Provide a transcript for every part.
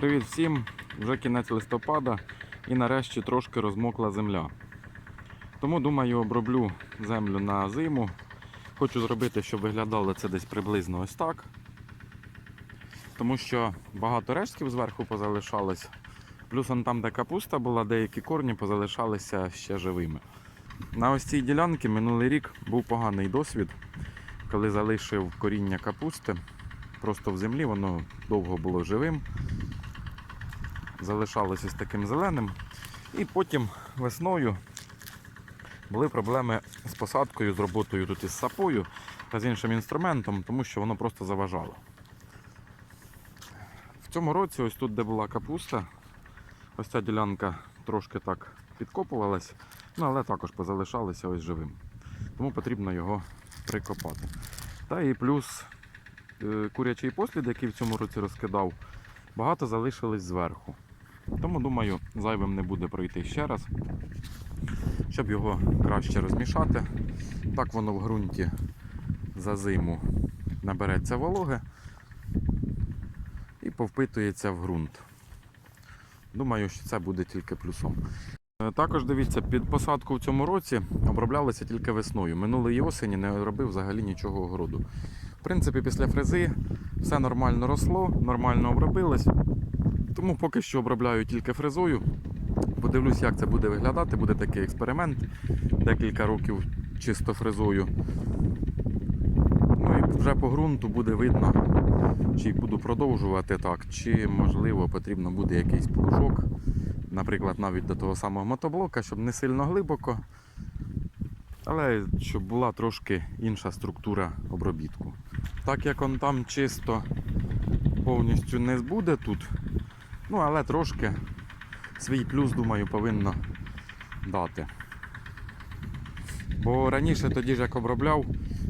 Привіт всім! Вже кінець листопада і нарешті трошки розмокла земля. Тому думаю, оброблю землю на зиму. Хочу зробити, щоб виглядало це десь приблизно ось так. Тому що багато рештків зверху позалишалось. Плюс он там, де капуста була, деякі корні позалишалися ще живими. На ось цій ділянці минулий рік був поганий досвід, коли залишив коріння капусти. Просто в землі воно довго було живим залишалося з таким зеленим. І потім весною були проблеми з посадкою, з роботою тут із сапою та з іншим інструментом, тому що воно просто заважало. В цьому році, ось тут, де була капуста, ось ця ділянка трошки так підкопувалась, ну, але також позалишалася ось живим. Тому потрібно його прикопати. Та і плюс е, курячий послід, який в цьому році розкидав, багато залишились зверху. Тому думаю, зайвим не буде пройти ще раз, щоб його краще розмішати. Так воно в ґрунті за зиму набереться вологи і повпитується в ґрунт. Думаю, що це буде тільки плюсом. Е, Також дивіться, під посадку в цьому році оброблялися тільки весною. Минулої осені не робив взагалі нічого огороду. В принципі, після фрези все нормально росло, нормально обробилось. Тому поки що обробляю тільки фрезою. Подивлюсь, як це буде виглядати. Буде такий експеримент. Декілька років чисто фрезою. Ну і вже по ґрунту буде видно, чи буду продовжувати так, чи можливо потрібно буде якийсь плужок, наприклад, навіть до того самого мотоблока, щоб не сильно глибоко, але щоб була трошки інша структура обробітку. Так як он там чисто повністю не збуде тут, Ну, але трошки свій плюс, думаю, повинно дати. Бо раніше тоді ж як обробляв,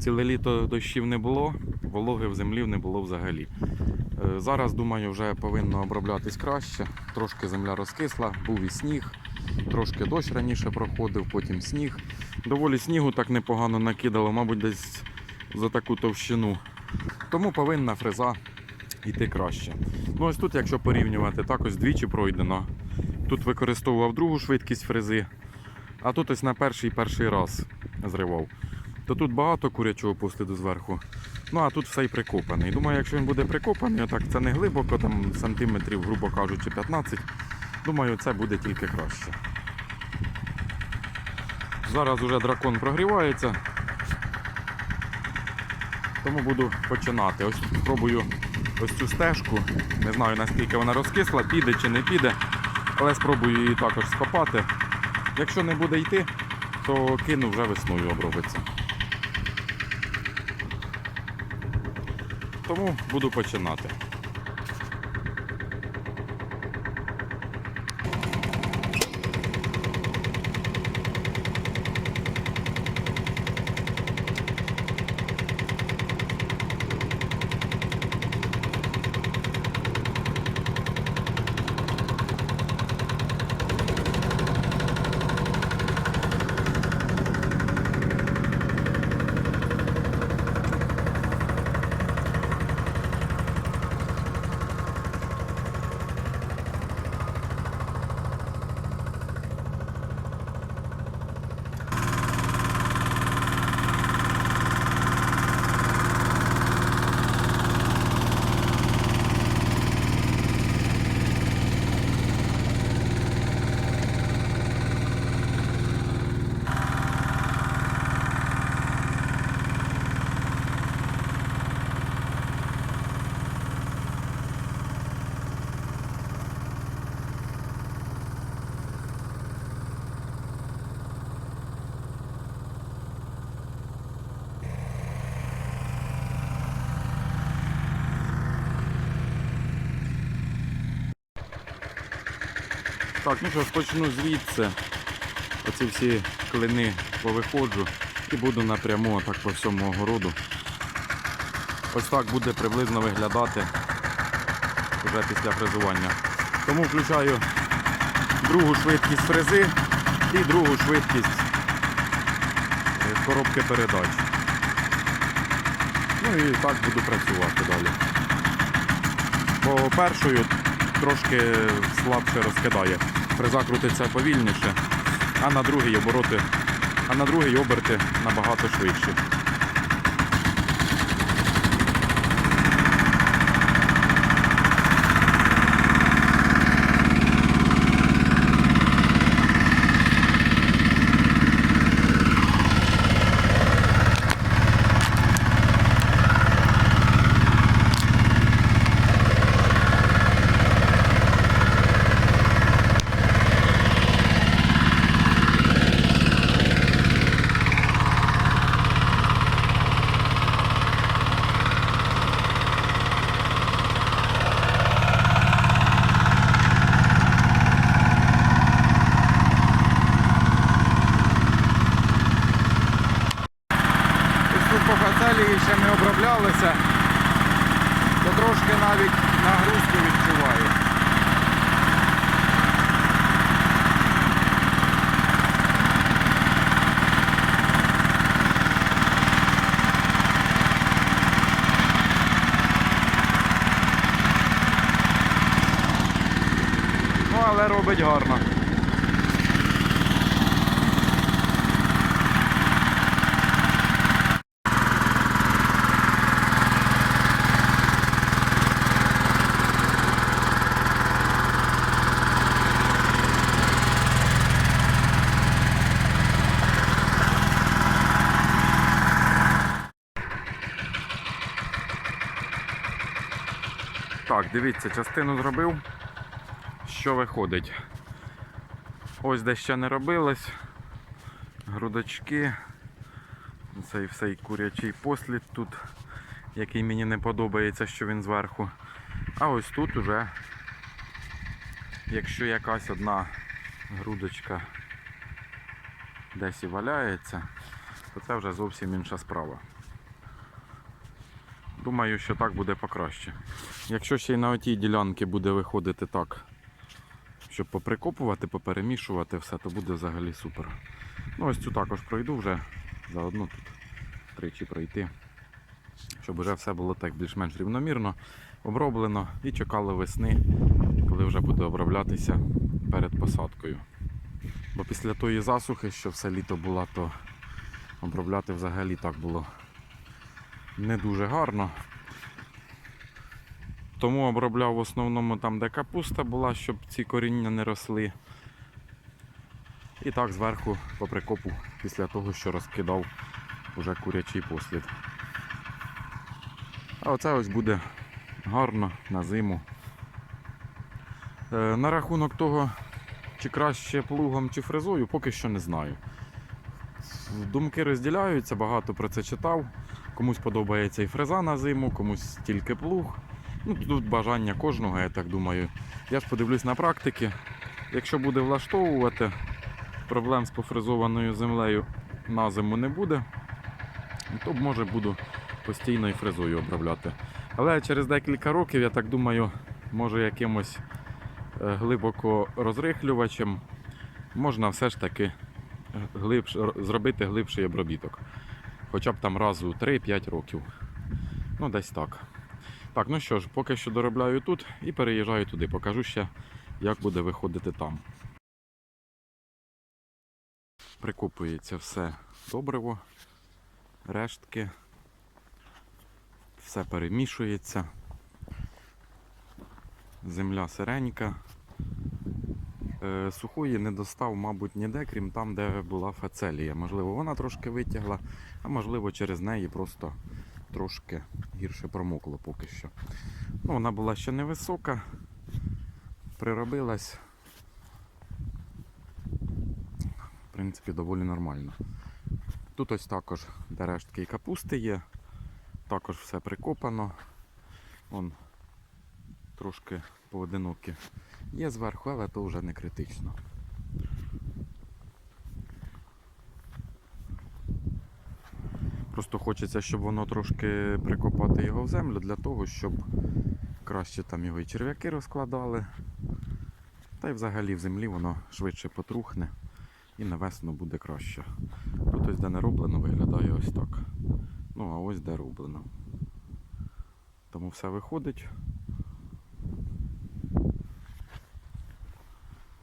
ціле літо дощів не було, вологи в землі не було взагалі. Е, Зараз, думаю, вже повинно оброблятись краще. Трошки земля розкисла, був і сніг, трошки дощ раніше проходив, потім сніг. Доволі снігу так непогано накидало, мабуть, десь за таку товщину. Тому повинна фреза йти краще. Ну ось тут, якщо порівнювати, так ось двічі пройдено. Тут використовував другу швидкість фрези, а тут ось на перший перший раз зривав. То тут багато курячого посліду зверху. Ну а тут все й прикопаний. Думаю, якщо він буде прикопаний, так це не глибоко, там сантиметрів, грубо кажучи, 15. Думаю, це буде тільки краще. Зараз уже дракон прогрівається. Тому буду починати. Ось спробую ось цю стежку. Не знаю наскільки вона розкисла, піде чи не піде, але спробую її також скопати. Якщо не буде йти, то кину вже весною обробиться. Тому буду починати. Так, ну що ж, почну звідси. Оці всі клини повиходжу і буду напряму так по всьому огороду. Ось так буде приблизно виглядати вже після фрезування. Тому включаю другу швидкість фрези і другу швидкість е, коробки передач. Ну і так буду працювати далі. Бо першою трошки слабше розкидає. Фреза крутиться повільніше, а на другій обороти, а на другій оберти набагато швидше. Ось тут по фацелії ще не оброблялися, то трошки навіть нагрузку відчуваю. Ну, але робить гарно. Так, дивіться, частину зробив. Що виходить? Ось де ще не робилось. Грудочки. Цей всей курячий послід тут, який мені не подобається, що він зверху. А ось тут уже, якщо якась одна грудочка десь і валяється, то це вже зовсім інша справа. Думаю, що так буде покраще. Якщо ще й на отій ділянці буде виходити так, щоб поприкопувати, поперемішувати все, то буде взагалі супер. Ну ось цю також пройду вже, заодно тут тричі пройти, щоб вже все було так більш-менш рівномірно, оброблено і чекало весни, коли вже буде оброблятися перед посадкою. Бо після тої засухи, що все літо була, то обробляти взагалі так було не дуже гарно. Тому обробляв в основному там, де капуста була, щоб ці коріння не росли. І так зверху по прикопу після того, що розкидав уже курячий послід. А оце ось буде гарно на зиму. Е, на рахунок того, чи краще плугом чи фрезою, поки що не знаю. Думки розділяються, багато про це читав. Комусь подобається і фреза на зиму, комусь тільки плуг. Ну, тут бажання кожного, я так думаю. Я ж подивлюсь на практики. Якщо буде влаштовувати, проблем з пофрезованою землею на зиму не буде, то може буду постійно і фрезою обробляти. Але через декілька років, я так думаю, може якимось е, глибоко розрихлювачем можна все ж таки глибш, зробити глибший обробіток. Хоча б там раз у 3-5 років. Ну, десь так. Так, ну що ж, поки що доробляю тут і переїжджаю туди. Покажу ще, як буде виходити там. Прикопується все добриво, рештки, все перемішується. Земля сиренька. Е, Сухої не достав, мабуть, ніде, крім там, де була фацелія. Можливо, вона трошки витягла, а можливо, через неї просто трошки гірше промокло поки що. Ну, вона була ще невисока, приробилась. В принципі, доволі нормально. Тут ось також де рештки і капусти є, також все прикопано. Вон трошки поодинокі є зверху, але то вже не критично. Просто хочеться, щоб воно трошки прикопати його в землю для того, щоб краще там його і черв'яки розкладали. Та й взагалі в землі воно швидше потрухне і на весну буде краще. Тут ось де не роблено, виглядає ось так. Ну а ось де роблено. Тому все виходить.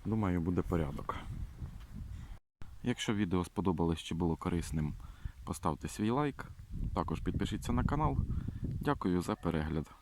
Думаю, буде порядок. Якщо відео сподобалось чи було корисним, поставте свій лайк. Також підпишіться на канал. Дякую за перегляд.